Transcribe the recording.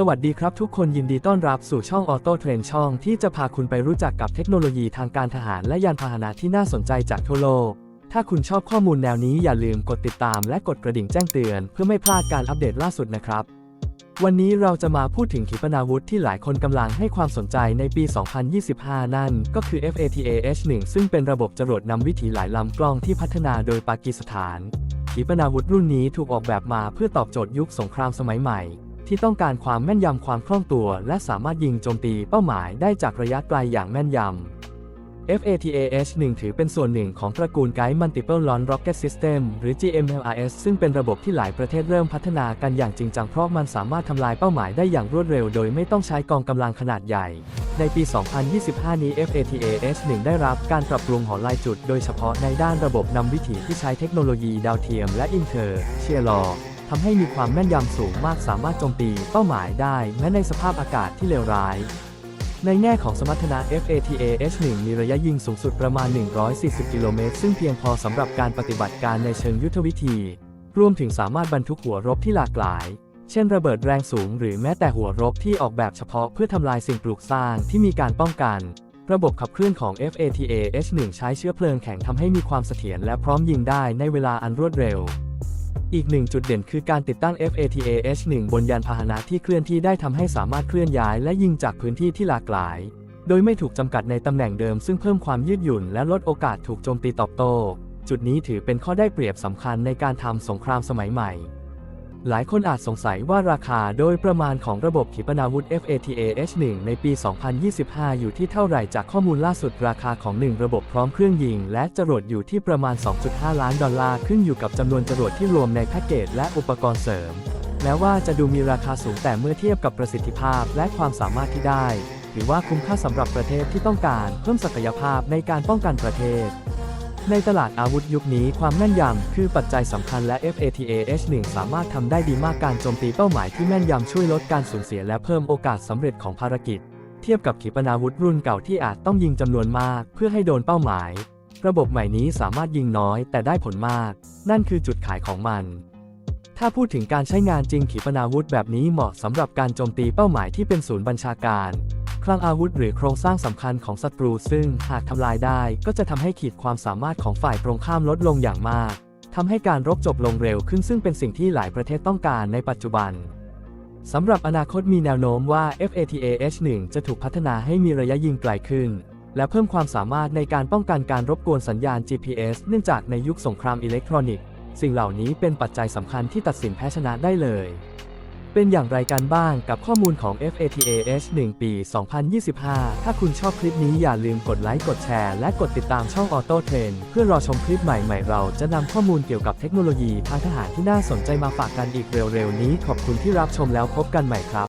สวัสดีครับทุกคนยินดีต้อนรับสู่ช่องออโต้เทรนช่องที่จะพาคุณไปรู้จักกับเทคโนโลยีทางการทหารและยานพาหนะที่น่าสนใจจากทั่วโลก ถ้าคุณชอบข้อมูลแนวนี้อย่าลืมกดติดตามและกดกระดิ่งแจ้งเตือน เพื่อไม่พลาดการอัปเดตล่าสุดนะครับ วันนี้เราจะมาพูดถึงขีปนาวุธที่หลายคนกำลังให้ความสนใจในปี 2025 นั่นก็คือ FATA-H1 ซึ่งเป็นระบบจรวดนำวิถีหลายลำกล้องที่พัฒนาโดยปากีสถาน ขีปนาวุธรุ่นนี้ถูกออกแบบมาเพื่อตอบโจทย์ยุคสงครามสมัยใหม่ ที่ต้องการความแม่นยำความคล่องตัว และสามารถยิงโจมตีเป้าหมายได้จากระยะไกลอย่างแม่นยำ FATA-H1 ถือเป็นส่วนหนึ่งของตระกูล Guide Multiple Launch Rocket System หรือ GMLRS ซึ่งเป็นระบบที่หลายประเทศเริ่มพัฒนากันอย่างจริงจังเพราะมันสามารถทำลายเป้าหมายได้อย่างรวดเร็ว โดยไม่ต้องใช้กองกำลังขนาดใหญ่ ในปี 2025 นี้ FATA-H1 ได้รับการปรับปรุงหอลายจุด โดยเฉพาะในด้านระบบนำวิถีที่ใช้เทคโนโลยีดาวเทียม และอินเทอร์เชียร์ลอ ทำให้มีความแม่นยำสูงมากสามารถโจมตีเป้าหมายได้แม้ในสภาพอากาศที่เลวร้าย ในแง่ของสมรรถนะ FATA-H1 มีระยะยิงสูงสุดประมาณ 140 กิโลเมตร ซึ่งเพียงพอสำหรับการปฏิบัติการในเชิงยุทธวิธี รวมถึงสามารถบรรทุกหัวรบที่หลากหลาย เช่นระเบิดแรงสูงหรือแม้แต่หัวรบที่ออกแบบเฉพาะเพื่อทำลายสิ่งปลูกสร้างที่มีการป้องกันระบบขับเคลื่อนของ FATA-H1 ใช้เชื้อเพลิงแข็งทำให้มีความเสถียรและพร้อมยิงได้ในเวลาอันรวดเร็ว อีกหนึ่งจุดเด่นคือการติดตั้ง FATA-H1 บนยานพาหนะที่เคลื่อนที่ได้ทำให้สามารถเคลื่อนย้ายและยิงจากพื้นที่ที่หลากหลาย โดยไม่ถูกจำกัดในตำแหน่งเดิมซึ่งเพิ่มความยืดหยุ่นและลดโอกาสถูกโจมตีตอบโต้ จุดนี้ถือเป็นข้อได้เปรียบสำคัญในการทำสงครามสมัยใหม่ หลายคนอาจสงสัยว่าราคาโดยประมาณของระบบขีปนาวุธ FATA-H1 ในปี 2025 อยู่ที่เท่าไหร่จากข้อมูลล่าสุดราคาของ 1 ระบบพร้อมเครื่องยิง และจรวดอยู่ที่ประมาณ 2.5 ล้านดอลลาร์ขึ้นอยู่กับจำนวนจรวดที่รวมในแพ็กเกจและอุปกรณ์เสริม แม้ว่าจะดูมีราคาสูงแต่เมื่อเทียบกับประสิทธิภาพและความสามารถที่ได้ ถือว่าคุ้มค่าสำหรับประเทศที่ต้องการเพิ่มศักยภาพในการป้องกันประเทศ ในตลาดอาวุธยุคนี้ความแม่นยำคือปัจจัยสำคัญและ FATA-H1 สามารถทำได้ดีมากการโจมตีเป้าหมายที่แม่นยำช่วยลดการสูญเสียและเพิ่มโอกาสสำเร็จของภารกิจ เทียบกับขีปนาวุธรุ่นเก่าที่อาจต้องยิงจำนวนมาก เพื่อให้โดนเป้าหมาย ระบบใหม่นี้สามารถยิงน้อยแต่ได้ผลมาก นั่นคือจุดขายของมัน ถ้าพูดถึงการใช้งานจริงขีปนาวุธแบบนี้เหมาะสำหรับการโจมตีเป้าหมายที่เป็นศูนย์บัญชาการ ลังอาวุธหรือโครงสร้างสำคัญของศัตรู ซึ่งหากทำลายได้ก็จะทำให้ขีดความสามารถของฝ่ายตรงข้ามลดลงอย่างมากทำให้การรบจบลงเร็วขึ้นซึ่งเป็นสิ่งที่หลายประเทศต้องการในปัจจุบันสำหรับอนาคตมีแนวโน้มว่า FATA-H1 จะถูกพัฒนาให้มีระยะยิงไกลขึ้น และเพิ่มความสามารถในการป้องกันการรบกวนสัญญาณ GPS เนื่องจากในยุคสงครามอิเล็กทรอนิกส์ สิ่งเหล่านี้เป็นปัจจัยสำคัญที่ตัดสินแพ้ชนะได้เลย เป็นอย่างไรกันบ้างกับข้อมูลของ FATA-H1 ปี 2025 ถ้าคุณชอบคลิปนี้อย่าลืมกดไลค์ กดแชร์ และกดติดตามช่อง Auto Train เพื่อรอชมคลิปใหม่ๆ เราจะนำข้อมูลเกี่ยวกับเทคโนโลยีทางทหารที่น่าสนใจมาฝากกันอีกเร็วๆ นี้ ขอบคุณที่รับชมแล้วพบกันใหม่ครับ